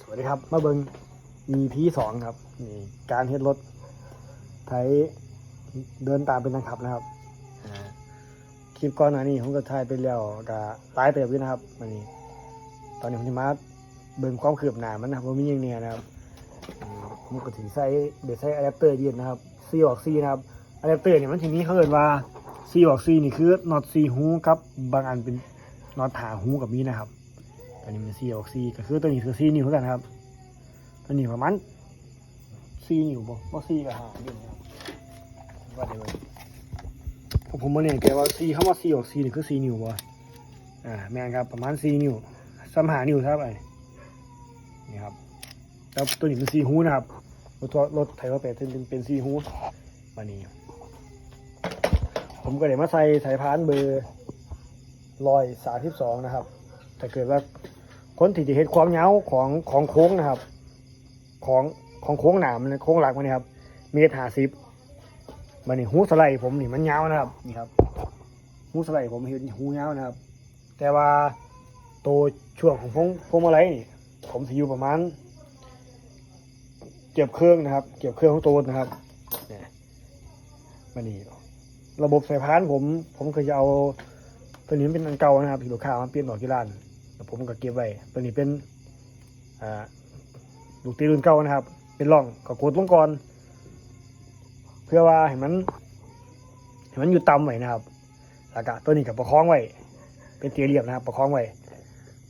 สวัสดีครับ มาเบิง EP สองครับนี่การเฮ็ดรถไถเดินตามเป็นนังขับนะครับคลิปก่อนหน้านี้ผมก็ถ่ายไปแล้วก็ตายเติบอยู่นะครับวันนี้ ตอนนี้ผมจะมาเบิ่งความคืบหน้ามันนะครับว่ามีอย่างเนี้ยนะครับผมก็ถือใส่เดี๋ยวใส่อะแดปเตอร์ยืนนะครับซีออกซีนะครับอะแดปเตอร์เนี่ยมันทีนี้เขาเอินว่าซีออกซีนี่คือน็อตซีหูกับ บางอันเป็นน็อตหาหูกับนี้นะครับ ตัวนี้มันซีออกซีก็คือตัวนี้คือซีนิ้วเท่ากันครับ ตัวนี้ประมาณซีนิ้วบ่บ่ซีกับหานิ้วนะครับว่าได้เลยผมผมมาเนี่ยแกว่าซีคำว่าซีออกซีนี่คือซีนิ้วบ่อ่าแม่นครับประมาณซีนิ้วซ้ำหานิ้วครับไอ้นี่ครับแล้วตัวนี้เป็นซีฮูนะครับรถรถไทยว่าเป็นเป็นเป็นซีฮูมานี่ผมก็เลยมาใส่สายพานเบอร์ร้อยสามสิบสองนะครับ ถ้าเกิดว่า คนที่จะเห็นความยาของของโค้งนะครับ ของของโค้งหนามนโค้งหลักมันนี่ครับเมตรห้าสิบมันนี่หูสไลด์ผมนี่มันยานะครับนี่ครับหูสไลด์ผมเห็นหูยานะครับ แต่ว่าตัวช่วงของพวงพวงมาลัยนี่ ผมสิอยู่ประมาณเก็บเครื่องนะครับ เก็บเครื่องของตัวนะครับเนี่ยมันนี่ระบบสายพานผม ผมเคยจะเอาตัวนี้เป็นอันเก่านะครับที่ลูกค้ามาเปลี่ยนออกที่ร้าน แล้วผมก็เก็บไว้ตัวนี้เป็นลูกตีรุ่นเก่านะครับ เป็นร่องก็กดลงก่อน เพื่อว่าให้มันให้มันอยู่ต่ำไว้นะครับแล้วก็ตัวนี้กับประคองไว้ เป็นเตียเรียบนะครับ ประคองไว้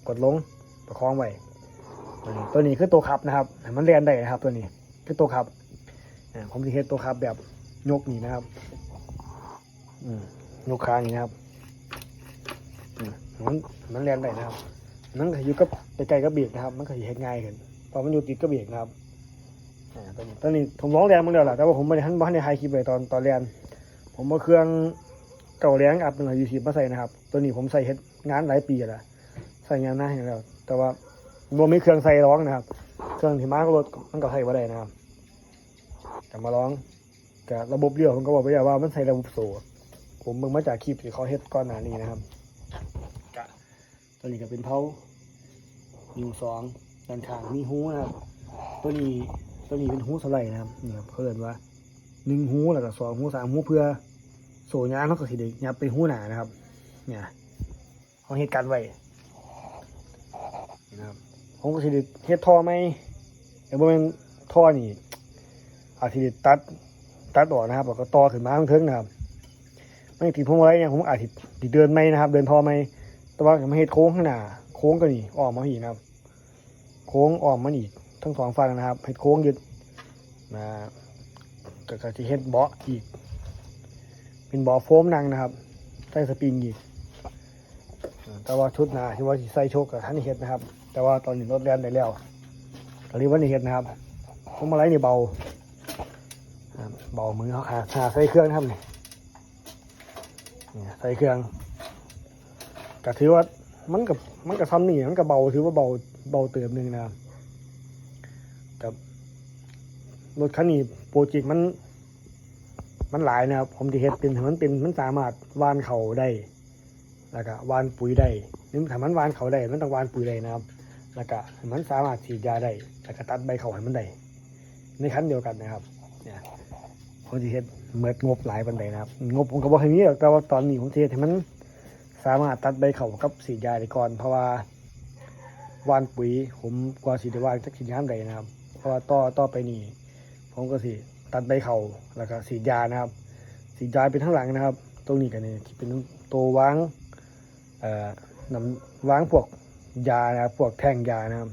กดลงประคองไว้ตัวนี้คือตัวขับนะครับให้มันเรียนได้นะครับ ตัวนี้คือตัวขับผมจะเฮ็ดตัวขับแบบยกนี่นะครับอืยกค้างนี่นะครับมันมันเรียนได้นะครับ มันก็อยู่กับไปไกลกับเบรกนะครับ มันก็เฮ็ดง่ายขึ้นเพราะมันอยู่ติดกับเบรกนะครับตอนนี้ตอนนี้ผมร้องแรงมึงแล้วล่ะแต่ว่าผมไม่ได้ทันบ่ทันได้ถ่ายคลิปไว้ตอนตอนเรียนผมเอาเครื่องเก่าแรงอัพหนึ่งยูสิบมาใส่นะครับ ตัวนี้ผมใส่เฮ็ดงานหลายปีแล้วใส่งานหน้าอย่างแล้วแต่ว่าบ่มีเครื่องใส่ร้องนะครับ เครื่องที่มาก็รถมันก็ใส่บ่ได้นะครับแต่มาร้องกับระบบเลี้ยวผมก็บอกไปแล้วว่ามันใส่ระบบโซ่ผมเบิ่งมาจากคลิปที่เขาเฮ็ดก่อนหน้านี้นะครับกะตัวนี้ก็เป็นเผา นิ้วสองด้านข้างมีหูนะครับ ตัวนี้ตัวนี้เป็นหูสไลด์นะครับเนี่ครับเขาเรียกว่าหนึ่งหูแล้วก็สองหูสามหูเพื่อโซ่ยางเขาก็สิเด็กยับไปหูหนานะครับ เนี่ยเขาเฮ็ดกันไว้นะครับผมก็สิเด็เฮ็ดท่อไหมแต่บ่เป็นท่อนี่อาจสิได้ตัดตัดออกนะครับแล้วก็ต่อขึ้นมาข้างเทิงนะครับไม่ติดพวงมาลัยเนี่ยผมอาจติดเดินไม่นะครับ เดินทอไม่แต่ว่าผมเฮ็ดโค้งข้างหน้า โค้งก็นี่ออกมาอีกนะครับ โค้งออกมาอีกทั้งสองฝั่งนะครับเฮ็ดโค้งยึดนะก็จะเฮ็ดเบาะอีก เป็นเบาะโฟมนั่งนะครับใส่สปริงอีกแต่ว่าชุดหนาที่ว่าใส่โชคกับท่านเฮ็ดนะครับ แต่ว่าตอนนี้รถแล่นได้แล้วก็เรียกว่านี่เฮ็ดนะครับพวงมาลัยนี่เบาเบามือเขาขาหาใส่เครื่องนะครับนี่เนี่ยใส่เครื่องก็ถือว่า มันกับมันกับซ้ำนี่มันกับเบาถือว่าเบาเบาเติมหนึ่งนะครับกับรถคันนี้โปรเจกต์มัน มันหลายนะครับ ผมจะเฮ็ดเป็นให้มันเป็นมันสามารถวานเขาได้แล้วก็วานปุ๋ยได้นึกถ้ามันวานเขาได้มันต้องวานปุ๋ยได้นะครับ แล้วก็มันสามารถฉีดยาได้แล้วก็ตัดใบเขาให้มันได้ในคันเดียวกันนะครับ เนี่ยผมจะเฮ็ดเมิดงบหลายปันใดนะครับ งบผมก็บอกให้มีหรอกแต่ว่าตอนนี้ผมเฮ็ดให้มัน สามารถตัดใบเขากับสีดยาได้ก่อน เพราะว่าวานปุ๋ยผมกว่าสีได้วานจักสีน้ำใดนะครับ เพราะว่าต่อต่อไปนี่ผมก็สิตัดใบเขาแล้วก็สีดยานะครับ สีดยาเป็นทั้างหลังนะครับ ตรงนี้กันนี่ที่เป็นตัววางเอ่อนำวางพวกยานะครับพวกแท่งยานะครับ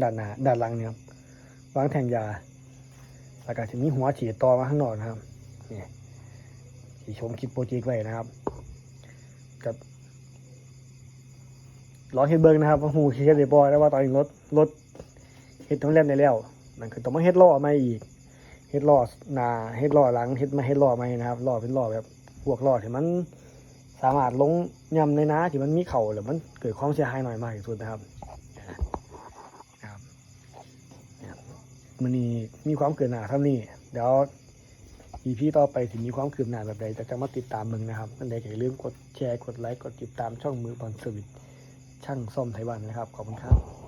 ด้านหน้าด้านหลังเนี่ยครับวางแท่งยาแล้วก็จะมีหัวฉีดต่อมาข้างนอกนะครับนี่ที่ชมคลิปโปรเจกต์ไว้นะครับ กับลองเฮ็ดเบิ้งนะครับว่าหูเฮ็ดได้บ่แล้วว่าตอนนี้รถรถเฮ็ดทั้งเล่มได้แล้วมันคือต้องมาเฮ็ดล้อใหม่อีกเฮ็ดล้อหน้าเฮ็ดล้อหลังเฮ็ดมาเฮ็ดล้อใหม่นะครับล้อเป็นล้อแบบพวกล้อที่มันสามารถลงย่ำในน้าที่มันมีเข่าหรือมันเกิดความเสียหายหน่อยมากที่สุดนะครับครับมันนี่มีความเกินหนาท่านี้เดี๋ยว EP ต่อไปถึงมีความคืบหน้าแบบใดจะจะมาติดตามมึงนะครับนั่นใดก็อย่าลืมกดแชร์กดไลค์กดติดตามช่องมือบอลสวิตช่างซ่อมไทยวันนะครับขอบคุณครับ